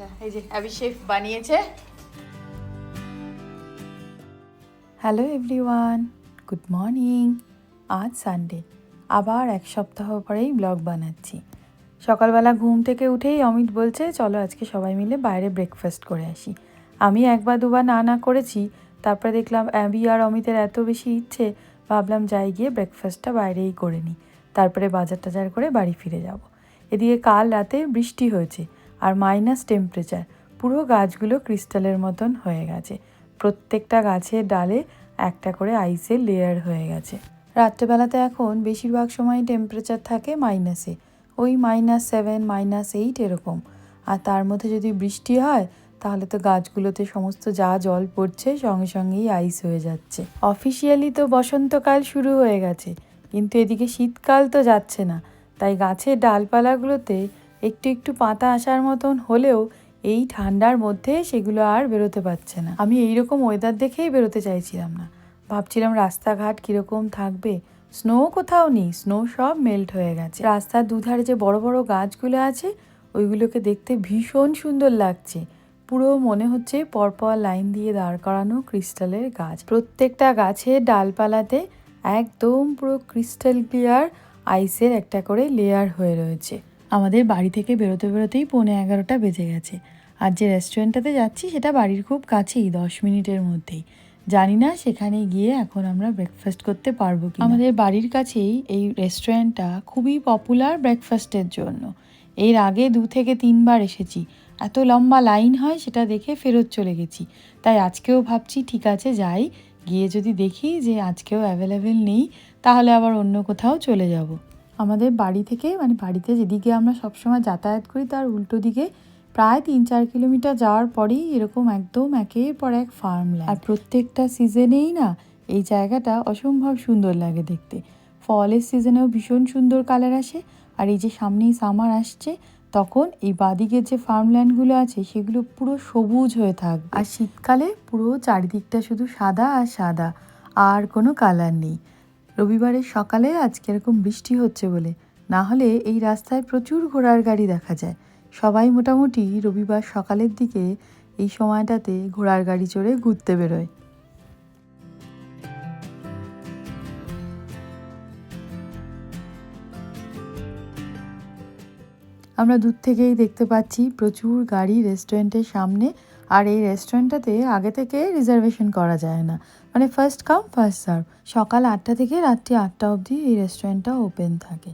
আচ্ছা এই যে অভিষেক বানিয়েছে। হ্যালো এভরিওয়ান গুড মর্নিং আজ সানডে আবার এক সপ্তাহ পরেই ব্লগ বানাচ্ছি। সকালবেলা ঘুম থেকে উঠেই অমিত বলছে, চলো আজকে সবাই মিলে বাইরে ব্রেকফাস্ট করে আসি। আমি একবার দুবার না না করেছি, তারপরে দেখলাম অ্যাবি আর অমিতের এত বেশি ইচ্ছে, ভাবলাম যাই গিয়ে ব্রেকফাস্টটা বাইরেই করে নিই। তারপরে বাজার টাজার করে বাড়ি ফিরে যাব। এদিকে কাল রাতে বৃষ্টি হয়েছে আর মাইনাস টেম্পারেচার পুরো গাছগুলো ক্রিস্টালের মতন হয়ে গেছে। প্রত্যেকটা গাছের ডালে একটা করে আইসের লেয়ার হয়ে গেছে। রাত্রেবেলাতে এখন বেশিরভাগ সময় টেম্পারেচার থাকে মাইনাসে ওই মাইনাস সেভেন মাইনাস এইট এরকম। আর তার মধ্যে যদি বৃষ্টি হয়, তাহলে তো গাছগুলোতে সমস্ত যা জল পড়ছে সঙ্গে সঙ্গেই আইস হয়ে যাচ্ছে। অফিসিয়ালি তো বসন্তকাল শুরু হয়ে গেছে, কিন্তু এদিকে শীতকাল তো যাচ্ছে না। তাই গাছের ডালপালাগুলোতে একটু একটু পাতা আসার মতন হলেও এই ঠান্ডার মধ্যে সেগুলো আর বেরোতে পারছে না। আমি এইরকম ওয়েদার দেখেই বেরোতে চাইছিলাম না। ভাবছিলাম রাস্তাঘাট কীরকম থাকবে। স্নো কোথাও নেই স্নো সব মেল্ট হয়ে গেছে। রাস্তার দুধারে যে বড় বড় গাছগুলো আছে, ওইগুলোকে দেখতে ভীষণ সুন্দর লাগছে। পুরো মনে হচ্ছে পরপর লাইন দিয়ে দাঁড় করানো ক্রিস্টালের গাছ। প্রত্যেকটা গাছের ডালপালাতে একদম পুরো ক্রিস্টাল ক্লিয়ার আইসের একটা করে লেয়ার হয়ে রয়েছে। আমাদের বাড়ি থেকে বেরোতে বেরোতেই পৌনে এগারোটা বেজে গেছে। আর যে রেস্টুরেন্টটাতে যাচ্ছি সেটা বাড়ির খুব কাছেই, দশ মিনিটের মধ্যেই। জানি না সেখানে গিয়ে এখন আমরা ব্রেকফাস্ট করতে পারব কি আমাদের বাড়ির কাছেই এই রেস্টুরেন্টটা খুবই পপুলার ব্রেকফাস্টের জন্য। এর আগে দু থেকে তিনবার এসেছি। এত লম্বা লাইন হয় সেটা দেখে ফেরত চলে গেছি। তাই আজকেও ভাবছি, ঠিক আছে, যাই। গিয়ে যদি দেখি যে আজকেও অ্যাভেলেবেল নেই, তাহলে আবার অন্য কোথাও চলে যাব। আমাদের বাড়ি থেকে মানে বাড়িতে যেদিকে আমরা সবসময় যাতায়াত করি তার উল্টো দিকে প্রায় তিন চার কিলোমিটার যাওয়ার পরেই এরকম একদম একের পর এক ফার্ম আর প্রত্যেকটা সিজনেই না এই জায়গাটা অসম্ভব সুন্দর লাগে দেখতে। ফলের সিজনেও ভীষণ সুন্দর কালার আসে আর এই যে সামনেই সামার আসছে তখন এই বাদিকের যে ফার্মল্যান্ডগুলো আছে সেগুলো পুরো সবুজ হয়ে থাকবে। আর শীতকালে পুরো চারিদিকটা শুধু সাদা আর সাদা আর কোনো কালার নেই। রবিবারের সকালে আজকে এরকম বৃষ্টি হচ্ছে বলে। না হলে এই রাস্তায় প্রচুর ঘোড়ার গাড়ি দেখা যায়। সবাই মোটামুটি রবিবার সকালের দিকে এই সময়টাতে ঘোড়ার গাড়ি চড়ে ঘুরতে বেরোয়। আমরা দূর থেকেই দেখতে পাচ্ছি প্রচুর গাড়ি রেস্টুরেন্টের সামনে। আর এই রেস্টুরেন্টটাতে আগে থেকে রিজার্ভেশন করা যায় না। মানে ফার্স্ট কাম ফার্স্ট সার্ভ সকাল আটটা থেকে রাত্রি আটটা অবধি এই রেস্টুরেন্টটা ওপেন থাকে।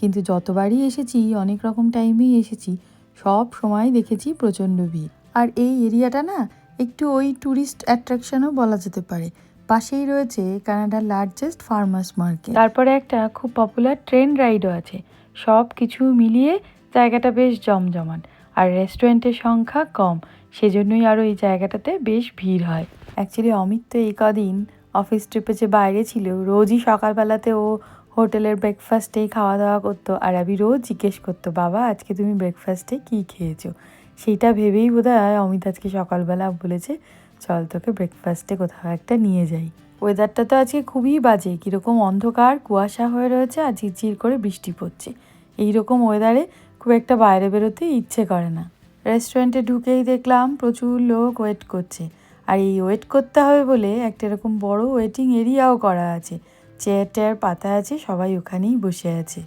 কিন্তু যতবারই এসেছি, অনেক রকম টাইমেই এসেছি, সব সময় দেখেছি প্রচণ্ড ভিড়। আর এই এরিয়াটা না, একটু ওই ট্যুরিস্ট অ্যাট্রাকশনও বলা যেতে পারে। পাশেই রয়েছে কানাডার লার্জেস্ট ফার্মার্স মার্কেট তারপরে একটা খুব পপুলার ট্রেন রাইডও আছে। সব কিছু মিলিয়ে জায়গাটা বেশ জমজমাট। আর রেস্টুরেন্টের সংখ্যা কম। সেজন্যই আরও এই জায়গাটাতে বেশ ভিড় হয়। অ্যাকচুয়ালি অমিত তো এই কদিন অফিস ট্রিপে যে বাইরে ছিল, রোজই সকালবেলাতে ও হোটেলের ব্রেকফাস্টেই খাওয়া দাওয়া করতো। আর আমি রোজ জিজ্ঞেস করতো, বাবা, আজকে তুমি ব্রেকফাস্টে কী খেয়েছো? সেইটা ভেবেই বোধ হয় অমিত আজকে সকালবেলা বলেছে, চল তোকে ব্রেকফাস্টে কোথাও একটা নিয়ে যাই। ওয়েদারটা তো আজকে খুবই বাজে, কীরকম অন্ধকার, কুয়াশা হয়ে রয়েছে আর ঝিরঝির করে বৃষ্টি পড়ছে। এই রকম ওয়েদারে খুব একটা বাইরে বেরোতে ইচ্ছে করে না। রেস্টুরেন্টে ঢুকেই দেখলাম প্রচুর লোক ওয়েট করছে। আর এই ওয়েট করতে হবে বলে একটা এরকম বড় ওয়েটিং এরিয়াও করা আছে। চেয়ার টেয়ার পাতা আছে, সবাই ওখানেই বসে আছে।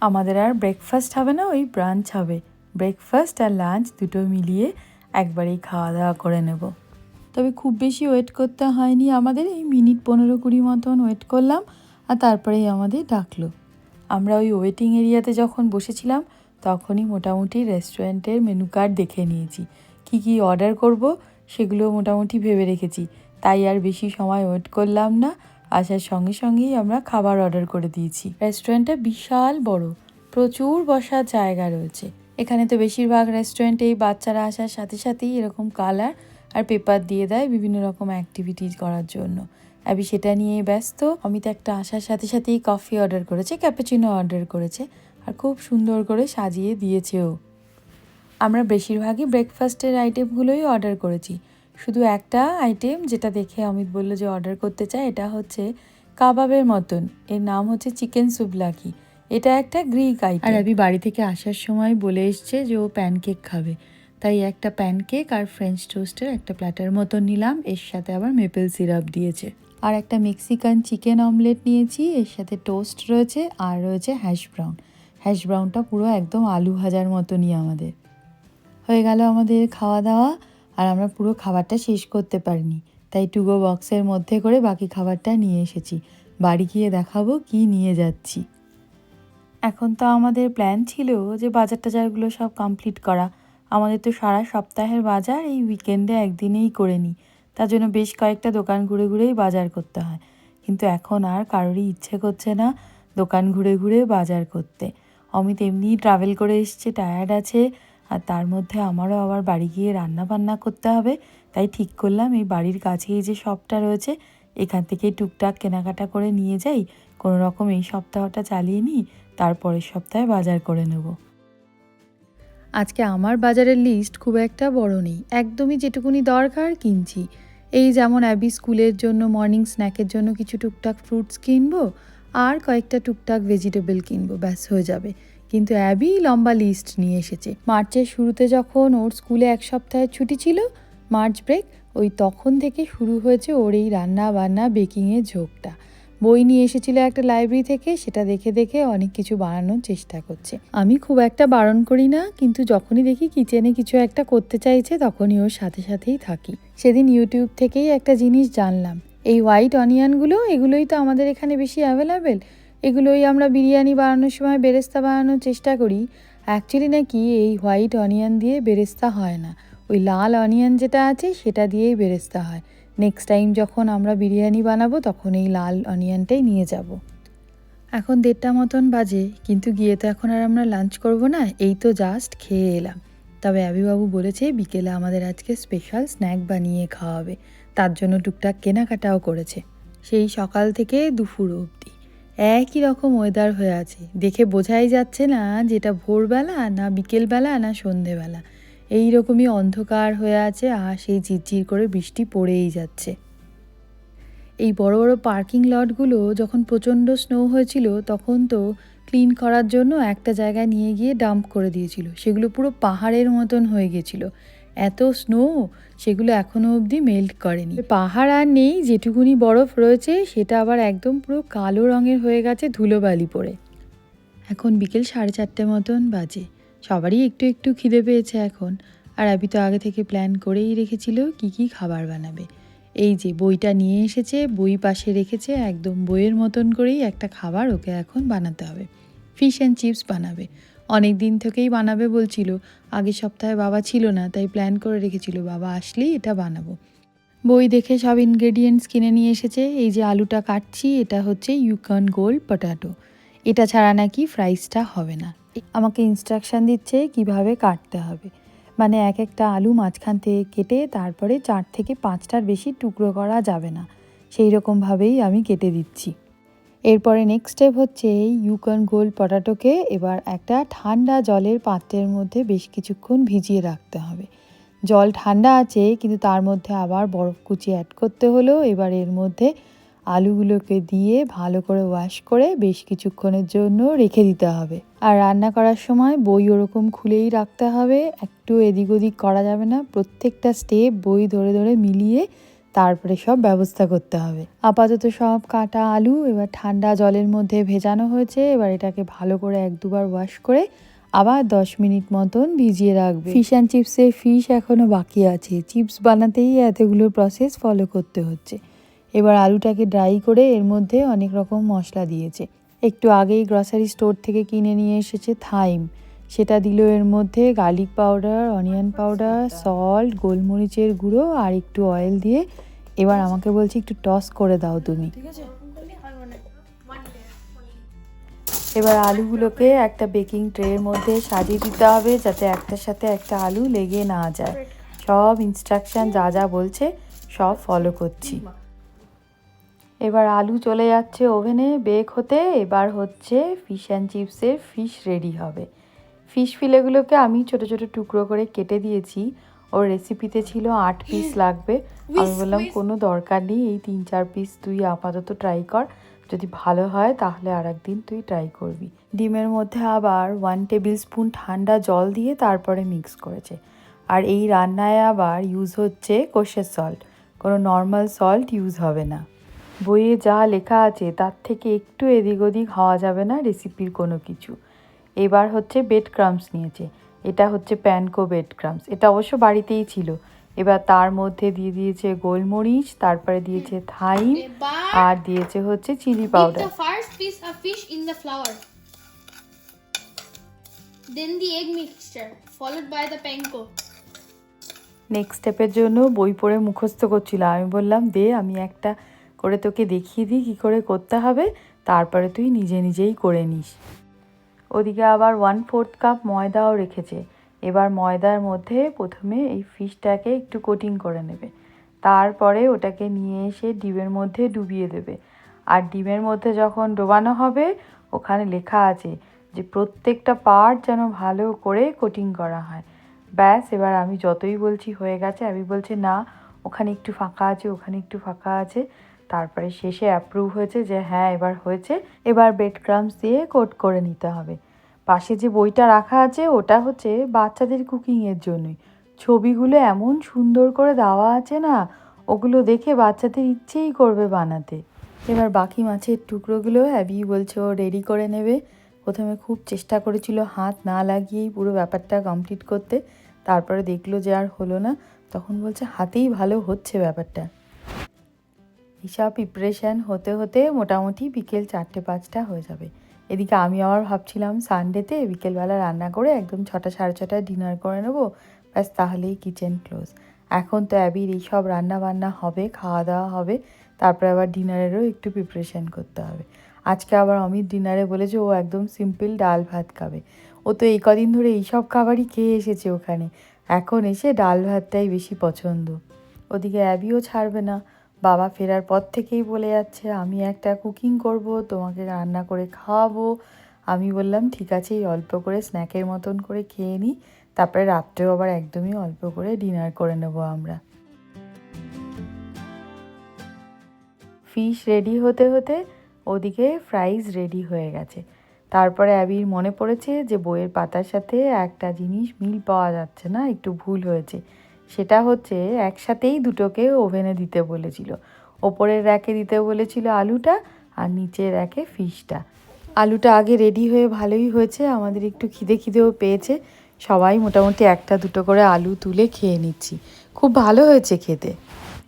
আমাদের আর ব্রেকফাস্ট হবে না, ওই ব্রাঞ্চ হবে। ব্রেকফাস্ট আর লাঞ্চ দুটো মিলিয়ে একবারেই খাওয়া দাওয়া করে নেব। তবে খুব বেশি ওয়েট করতে হয়নি আমাদের, এই মিনিট পনেরো কুড়ি মতন ওয়েট করলাম আর তারপরেই আমাদের ডাকলো। আমরা ওই ওয়েটিং এরিয়াতে যখন বসেছিলাম তখনই মোটামুটি রেস্টুরেন্টের মেনু কার্ড দেখে নিয়েছি। কি কি অর্ডার করব সেগুলো মোটামুটি ভেবে রেখেছি। তাই আর বেশি সময় ওয়েট করলাম না। আসার সঙ্গে সঙ্গেই আমরা খাবার অর্ডার করে দিয়েছি। রেস্টুরেন্টটা বিশাল বড়। প্রচুর বসার জায়গা রয়েছে। এখানে তো বেশিরভাগ রেস্টুরেন্টেই বাচ্চারা আসার সাথে সাথেই এরকম কালার আর পেপার দিয়ে দেয় বিভিন্ন রকম অ্যাক্টিভিটিস করার জন্য। আমি সেটা নিয়ে ব্যস্ত। অমিত একটা আসার সাথে সাথেই কফি অর্ডার করেছে ক্যাপাচিনো অর্ডার করেছে। আর খুব সুন্দর করে সাজিয়ে দিয়েছেও। আমরা বেশিরভাগই ব্রেকফাস্টের আইটেমগুলোই অর্ডার করেছি। শুধু একটা আইটেম যেটা দেখে অমিত বলল যে অর্ডার করতে চায়, এটা হচ্ছে কাবাবের মতন। এর নাম হচ্ছে চিকেন সুবলাকি এটা একটা গ্রিক আইটেম আর আমি বাড়ি থেকে আসার সময় বলে এসছে যে ও প্যানকেক খাবে। তাই একটা প্যানকেক আর ফ্রেঞ্চ টোস্টের একটা প্ল্যাটার মতন নিলাম। এর সাথে আবার মেপেল সিরাপ দিয়েছে। আর একটা মেক্সিকান চিকেন অমলেট নিয়েছি। এর সাথে টোস্ট রয়েছে আর রয়েছে হ্যাশ ব্রাউন হ্যাশ ব্রাউনটা পুরো একদম আলু ভাজার মতনই আমাদের। হয়ে গেল আমাদের খাওয়া দাওয়া, আর আমরা পুরো খাবারটা শেষ করতে পারিনি। তাই টুগো বক্সের মধ্যে করে বাকি খাবারটা নিয়ে এসেছি। বাড়ি গিয়ে দেখাবো কি নিয়ে যাচ্ছি। এখন তো আমাদের প্ল্যান ছিল যে বাজার টাজারগুলো সব কমপ্লিট করা। আমাদের তো সারা সপ্তাহের বাজার এই উইকেন্ডে একদিনেই করে নিই। তার জন্য বেশ কয়েকটা দোকান ঘুরে ঘুরেই বাজার করতে হয়। কিন্তু এখন আর কারোরই ইচ্ছে করছে না দোকান ঘুরে ঘুরে বাজার করতে। অমিত এমনিই ট্রাভেল করে এসছে টায়ার্ড আছে, আর তার মধ্যে আমারও আবার বাড়ি গিয়ে রান্না বান্না করতে হবে। তাই ঠিক করলাম, এই বাড়ির কাছেই যে শপটা রয়েছে, এখান থেকেই টুকটাক কেনাকাটা করে নিয়ে যাই। কোনো রকম এই সপ্তাহটা চালিয়ে নিই, তারপরের সপ্তাহে বাজার করে নেব। আজকে আমার বাজারের লিস্ট খুব একটা বড় নেই, একদমই যেটুকুনি দরকার কিনছি। এই যেমন অ্যাবি স্কুলের জন্য মর্নিং স্ন্যাকের জন্য কিছু টুকটাক ফ্রুটস কিনবো আর কয়েকটা টুকটাক ভেজিটেবল কিনবো, ব্যাস হয়ে যাবে। কিন্তু অ্যাবি লম্বা লিস্ট নিয়ে এসেছে। মার্চের শুরুতে যখন ওর স্কুলে এক সপ্তাহের ছুটি ছিল, মার্চ ব্রেক, ওই তখন থেকে শুরু হয়েছে ওর এই রান্না বান্না বেকিংয়ের ঝোঁকটা। বই নিয়ে এসেছিল একটা লাইব্রেরি থেকে, সেটা দেখে দেখে অনেক কিছু বানানোর চেষ্টা করছে। আমি খুব একটা বারণ করি না, কিন্তু যখনই দেখি কিচেনে কিছু একটা করতে চাইছে, তখনই ওর সাথে সাথেই থাকি। সেদিন ইউটিউব থেকেই একটা জিনিস জানলাম। এই হোয়াইট অনিয়নগুলো এগুলোই তো আমাদের এখানে বেশি অ্যাভেলেবেল এগুলোই আমরা বিরিয়ানি বানানোর সময় বেরেস্তা বানানোর চেষ্টা করি। অ্যাকচুয়ালি নাকি এই হোয়াইট অনিয়ন দিয়ে বেরেস্তা হয় না। ওই লাল অনিয়ন যেটা আছে, সেটা দিয়েই বেরেস্তা হয়। নেক্সট টাইম যখন আমরা বিরিয়ানি বানাবো, তখন এই লাল অনিয়নটাই নিয়ে যাব। এখন দেড়টা মতন বাজে, কিন্তু গিয়ে তো এখন আর আমরা লাঞ্চ করব না, এই তো জাস্ট খেয়ে এলাম। তবে অ্যাবিবাবু বলেছে, বিকেলে আমাদের আজকে স্পেশাল স্ন্যাক বানিয়ে খাওয়াবে। তার জন্য টুকটাক কেনাকাটাও করেছে। সেই সকাল থেকে দুপুর অবধি। একই রকম ওয়েদার হয়ে আছে। দেখে বোঝাই যাচ্ছে না যেটা ভোরবেলা না বিকেলবেলা না সন্ধেবেলা। এই রকমই অন্ধকার হয়ে আছে আর সেই ঝিরঝির করে বৃষ্টি পড়েই যাচ্ছে। এই বড় বড় পার্কিং লটগুলো যখন প্রচণ্ড স্নো হয়েছিল, তখন তো ক্লিন করার জন্য একটা জায়গায় নিয়ে গিয়ে ডাম্প করে দিয়েছিল। সেগুলো পুরো পাহাড়ের মতন হয়ে গেছিল। এত স্নো সেগুলো এখনও অবধি মেল্ট করেনি। পাহাড় আর নেই, যেটুকুনি বরফ রয়েছে, সেটা আবার একদম পুরো কালো রঙের হয়ে গেছে ধুলোবালি পড়ে এখন বিকেল সাড়ে চারটে মতন বাজে। সবারই একটু একটু খিদে পেয়েছে এখন। আর আবি তো আগে থেকে প্ল্যান করেই রেখেছিল কি কি খাবার বানাবে। এই যে বইটা নিয়ে এসেছে, বই পাশে রেখেছে, একদম বইয়ের মতন করেই একটা খাবার ওকে এখন বানাতে হবে। ফিশ অ্যান্ড চিপস বানাবে। অনেক দিন থেকেই বানাবে বলছিল। আগের সপ্তাহে বাবা ছিল না, তাই প্ল্যান করে রেখেছিল, বাবা আসলেই এটা বানাবো। বই দেখে সব ইনগ্রেডিয়েন্টস কিনে নিয়ে এসেছে। এই যে আলুটা কাটছি, এটা হচ্ছে ইউকন গোল্ড পটাটো এটা ছাড়া নাকি ফ্রাইসটা হবে না। আমাকে ইনস্ট্রাকশান দিচ্ছে কীভাবে কাটতে হবে। মানে এক একটা আলু মাঝখান থেকে কেটে তারপরে চার থেকে পাঁচটার বেশি টুকরো করা যাবে না। সেই রকমভাবেই আমি কেটে দিচ্ছি। এরপরে নেক্সট স্টেপ হচ্ছে এই ইউকন গোল্ড পটাটোকে এবার একটা ঠান্ডা জলের পাত্রের মধ্যে বেশ কিছুক্ষণ ভিজিয়ে রাখতে হবে। জল ঠান্ডা আছে, কিন্তু তার মধ্যে আবার বরফ কুচি অ্যাড করতে হলো। এবার এর মধ্যে আলুগুলোকে দিয়ে ভালো করে ওয়াশ করে বেশ কিছুক্ষণের জন্য রেখে দিতে হবে। আর রান্না করার সময় বই ওরকম খুলেই রাখতে হবে। একটু এদিক ওদিক করা যাবে না। প্রত্যেকটা স্টেপ বই ধরে ধরে মিলিয়ে তারপরে সব ব্যবস্থা করতে হবে। আপাতত সব কাটা আলু এবার ঠান্ডা জলের মধ্যে ভেজানো হয়েছে, এবার এটাকে ভালো করে এক দুবার ওয়াশ করে আবার দশ মিনিট মতন ভিজিয়ে রাখবে। ফিশ অ্যান্ড চিপসের ফিশ এখনও বাকি আছে। চিপস বানাতেই এতগুলো প্রসেস ফলো করতে হচ্ছে। এবার আলুটাকে ড্রাই করে এর মধ্যে অনেক রকম মশলা দিয়েছে। একটু আগেই গ্রসারি স্টোর থেকে কিনে নিয়ে এসেছে থাইম সেটা দিল এর মধ্যে garlic powder onion powder salt গোলমরিচের গুঁড়ো আর একটু অয়েল দিয়ে এবার আমাকে বলছি একটু টস করে দাও তুমি। এবার আলুগুলোকে একটা বেকিং ট্রের মধ্যে সাজিয়ে দিতে হবে যাতে একটার সাথে একটা আলু লেগে না যায়। সব ইনস্ট্রাকশন যা যা বলছে সব ফলো করছি। এবার আলু চলে যাচ্ছে ওভেনে বেক হতে। এবার হচ্ছে ফিশ অ্যান্ড চিপসের ফিশ রেডি হবে। ফিশ ফিলেগুলোকে আমি ছোট ছোট টুকরো করে কেটে দিয়েছি। ওর রেসিপিতে ছিল আট পিস লাগবে। আমি বললাম কোনো দরকার নেই এই তিন চার পিস তুই আপাতত ট্রাই কর। যদি ভালো হয় তাহলে আর একদিন তুই ট্রাই করবি। ডিমের মধ্যে আবার ওয়ান টেবিল স্পুন ঠান্ডা জল দিয়ে তারপরে মিক্স করেছে। আর এই রান্নায় আবার ইউজ হচ্ছে কোষের সল্ট কোনো নর্মাল সল্ট ইউজ হবে না। বইয়ে যা লেখা আছে তার থেকে একটু এদিক ওদিক হওয়া যাবে না রেসিপির কোনো কিছু। এবার হচ্ছে বেড ক্রামস নিয়েছে। এটা হচ্ছে প্যানকো বেড ক্রামস। এটা অবশ্য বাড়িতেই ছিল। এবার তার মধ্যে দিয়ে দিয়েছে গোলমরিচ তারপরে দিয়েছে থাইম আর দিয়েছে হচ্ছে chilli powder. Then the egg mixture, followed by the panko. Next স্টেপের জন্য বই পড়ে মুখস্থ করছিল। আমি বললাম দে আমি একটা করে তোকে দেখিয়ে দিই কী করে করতে হবে। তারপরে তুই নিজে নিজেই করে নিস। ওদিকে আবার ওয়ান ফোর্থ কাপ ময়দাও রেখেছে। এবার ময়দার মধ্যে প্রথমে এই ফিশটাকে একটু কোটিং করে নেবে। তারপরে ওটাকে নিয়ে এসে ডিমের মধ্যে ডুবিয়ে দেবে। আর ডিমের মধ্যে যখন ডোবানো হবে, ওখানে লেখা আছে যে প্রত্যেকটা পার্ট যেন ভালো করে কোটিং করা হয়। ব্যাস, এবার আমি যতই বলছি হয়ে গেছে, আমি বলছি না, ওখানে একটু ফাঁকা আছে, ওখানে একটু ফাঁকা আছে। তারপরে শেষে অ্যাপ্রুভ হয়েছে যে হ্যাঁ এবার হয়েছে। এবার বেড ক্রামস দিয়ে কোট করে নিতে হবে। পাশে যে বইটা রাখা আছে, ওটা হচ্ছে বাচ্চাদের কুকিংয়ের জন্যই। ছবিগুলো এমন সুন্দর করে দেওয়া আছে না, ওগুলো দেখে বাচ্চাদের ইচ্ছেই করবে বানাতে। এবার বাকি মাছের টুকরোগুলো অ্যাবি বলছে ও রেডি করে নেবে। প্রথমে খুব চেষ্টা করেছিল হাত না লাগিয়েই পুরো ব্যাপারটা কমপ্লিট করতে। তারপরে দেখল যে আর হলো না। তখন বলছে, হাতেই ভালো হচ্ছে ব্যাপারটা। এইসব প্রিপারেশান হতে হতে মোটামুটি বিকেল চারটে পাঁচটা হয়ে যাবে। এদিকে আমি আবার ভাবছিলাম সানডেতে বিকেলবেলা রান্না করে একদম ছটা সাড়ে ছটায় ডিনার করে নেব। ব্যাস তাহলেই কিচেন ক্লোজ এখন তো অ্যাবির এইসব রান্না বান্না হবে, খাওয়া দাওয়া হবে, তারপরে আবার ডিনারেরও একটু প্রিপারেশান করতে হবে। আজকে আবার অমিত ডিনারে বলেছে ও একদম সিম্পল ডাল ভাত খাবে। ও তো এই কদিন ধরে এইসব খাবারই খেয়ে এসেছে ওখানে। এখন এসে ডাল ভাতটাই বেশি পছন্দ। ওদিকে অ্যাবিও ছাড়বে না। বাবা ফেরার পর থেকেই বলে যাচ্ছে, আমি একটা কুকিং করব, তোমাকে রান্না করে খাওয়াবো। আমি বললাম, ঠিক আছে, এই অল্প করে স্ন্যাকের মতন করে খেয়ে নিই তারপরে রাত্রেও আবার একদমই অল্প করে ডিনার করে নেব আমরা। ফিশ রেডি হতে হতে ওদিকে ফ্রাইজ রেডি হয়ে গেছে। তারপরে অ্যাবির মনে পড়েছে যে বইয়ের পাতার সাথে একটা জিনিস মিল পাওয়া যাচ্ছে না, একটু ভুল হয়েছে। সেটা হচ্ছে একসাথেই দুটোকে ওভেনে দিতে বলেছিল। ওপরের র্যাকে দিতে বলেছিল আলুটা আর নিচের র্যাকে ফিশটা। আলুটা আগে রেডি হয়ে ভালোই হয়েছে, আমাদের একটু খিদে খিদেও পেয়েছে। সবাই মোটামুটি একটা দুটো করে আলু তুলে খেয়ে নিচ্ছি। খুব ভালো হয়েছে খেতে।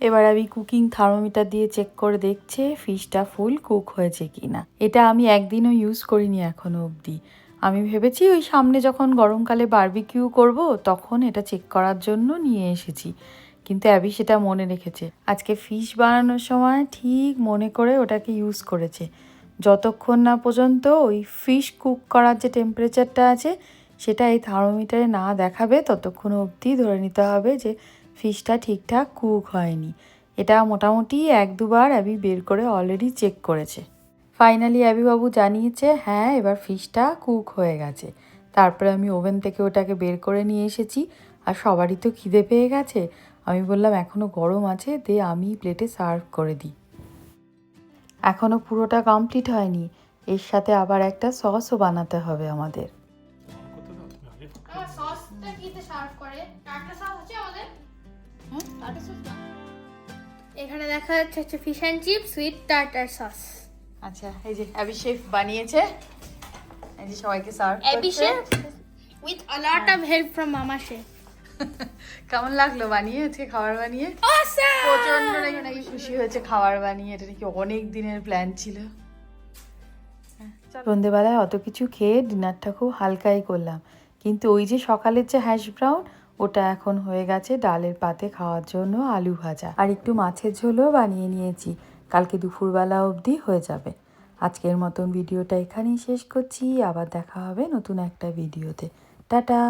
এবার আমি কুকিং থার্মোমিটার দিয়ে চেক করে দেখছে ফিশটা ফুল কুক হয়েছে কি না এটা আমি একদিনও ইউজ করিনি এখনও অবধি। আমি ভেবেছি ওই সামনে যখন গরমকালে বারবিকিউ করব, তখন এটা চেক করার জন্য নিয়ে এসেছি। কিন্তু অ্যাবি সেটা মনে রেখেছে। আজকে ফিশ বানানোর সময় ঠিক মনে করে ওটাকে ইউজ করেছে। যতক্ষণ না পর্যন্ত ওই ফিশ কুক করার যে টেম্পারেচারটা আছে, সেটা এই থার্মোমিটারে না দেখাবে, ততক্ষণ অবধি ধরে নিতে হবে যে ফিশটা ঠিকঠাক কুক হয়নি। এটা মোটামুটি এক দুবার অ্যাবি বের করে অলরেডি চেক করেছে। ফাইনালি অ্যাবিবাবু জানিয়েছে হ্যাঁ এবার ফিশটা কুক হয়ে গেছে। তারপরে আমি ওভেন থেকে ওটাকে বের করে নিয়ে এসেছি, আর সবারই তো খিদে পেয়ে গেছে। আমি বললাম এখনও গরম আছে, দে আমি প্লেটে সার্ভ করে দিই। এখনও পুরোটা কমপ্লিট হয়নি। এর সাথে আবার একটা সসও বানাতে হবে আমাদের। এখানে দেখা যাচ্ছে fish and chips with tartar sauce আচ্ছা এই যে অভিষেক বানিয়েছে। এই যে সবাইকে serve Abby chef with a lot of help from mama chef কেমন লাগল বানিয়ে আজকে খাবার বানিয়ে? প্রচণ্ড নাকি নাকি খুশি হয়েছে খাবার বানিয়ে এটা নাকি অনেক দিনের প্ল্যান ছিল। সন্ধেবেলায় অত কিছু খেয়ে ডিনারটা খুব হালকাই করলাম। কিন্তু ওই যে সকালের যে হ্যাশ ব্রাউন ওটা এখন হয়ে গেছে ডালের পাতে খাওয়ার জন্য আলু ভাজা। আর একটু মাছের ঝোলও বানিয়ে নিয়েছি। কালকে দুপুরবেলা অবধি হয়ে যাবে। আজকের মতন ভিডিওটা এখানেই শেষ করছি। আবার দেখা হবে নতুন একটা ভিডিওতে। টাটা!